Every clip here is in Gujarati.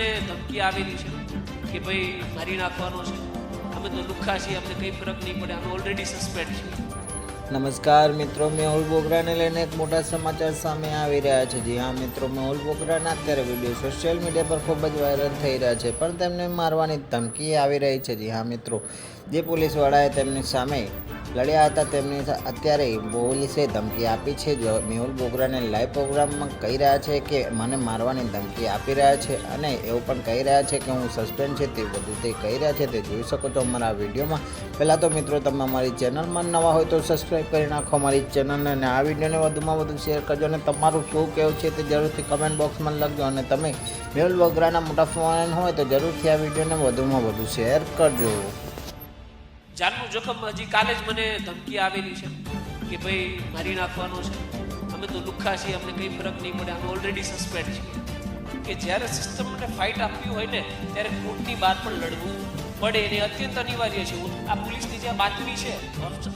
મને ધમકી આવેલી છે કે ભાઈ મારી નાખવાનો છે. અમે તો લુખ્ખા છીએ, અમને કંઈ ફરક નહીં પડે, અમે ઓલરેડી સસ્પેન્ડ છીએ. નમસ્કાર મિત્રો મેહુલ બોગરાને લઈને એક મોટા સમાચાર સામે આવી રહ્યા છે. જી હા મિત્રો મેહુલ બોગરાના અત્યારે વીડિયો સોશિયલ મીડિયા પર ખૂબ જ વાયરલ થઈ રહ્યા છે, પણ તેમને મારવાની ધમકી આવી રહી છે. જી હા મિત્રો, જે પોલીસવાળાએ તેમની સામે લડ્યા હતા તેમની અત્યારે પોલીસે ધમકી આપી છે. જો મેહુલ બોગરાને લાઈવ પ્રોગ્રામમાં કહી રહ્યા છે કે મને મારવાની ધમકી આપી રહ્યા છે અને એવું પણ કહી રહ્યા છે કે હું સસ્પેન્ડ છે તે બધું તે કહી રહ્યા છે, તે જોઈ શકો છો અમારા વિડીયોમાં. પહેલાં તો મિત્રો તમે અમારી ચેનલમાં નવા હોય તો સબસ્ક્રાઈબ કરી નાખો, અમારી ચેનલને, અને આ વિડીયોને વધુમાં વધુ શેર કરજો. અને તમારું શું કહેવું છે તે જરૂરથી કમેન્ટ બોક્સમાં લખજો. અને તમે મેહુલ બોગરાના મોટા ફોન હોય તો જરૂરથી આ વિડીયોને વધુમાં વધુ શેર કરજો. જાનનું જોખમ હજી કાલે જ મને ધમકી આવેલી છે કે ભાઈ, મારી નાખવાનો છે. અમે તો લુખ્ખા છીએ, અમને કંઈ ફરક નહીં પડે. અમે ઓલરેડી સસ્પેન્ડ છીએ. કે જ્યારે સિસ્ટમને ફાઇટ આપવી હોય ને, ત્યારે કોર્ટની બહાર પણ લડવું પડે એને અત્યંત અનિવાર્ય છે. આ પોલીસની જે બાતમી છે,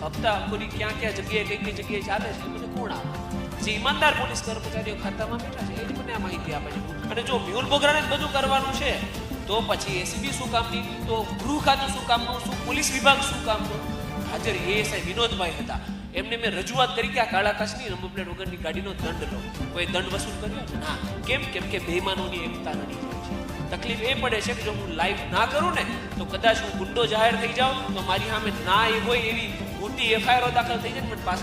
હપ્તા પૂરી ક્યાં ક્યાં જગ્યાએ, કઈ કઈ જગ્યાએ ચાલે છે મને કોણ આપે? જે ઈમાનદાર પોલીસ કર્મચારીઓ ખાતામાં બેઠા છે, એ જ મને આ માહિતી આપે છે. અને જો મ્યુલ બોગરાને બધું કરવાનું છે તો પછી એસીબી શું કામની તો ગૃહ ખાતું શું કામનું શું પોલીસ વિભાગ શું કામનું હાજર એએસઆઈ વિનોદભાઈ હતા. એમને મેં રજૂઆત કરી કે આ કાળા કાચની પ્લેટ વગરની ગાડીનો દંડ લો. કોઈ દંડ વસૂલ કર્યો? ના. કેમ? કેમ કે બેમાનોની એકતા નડી જાય છે. તકલીફ એ પડે છે કે જો હું લાઈવ ના કરું ને, તો કદાચ હું ગુંડો જાહેર થઈ જાઉં, તો મારી સામે ના એ હોય એવી મોટી એફઆઈઆર દાખલ થઈ જાય પણ પાછા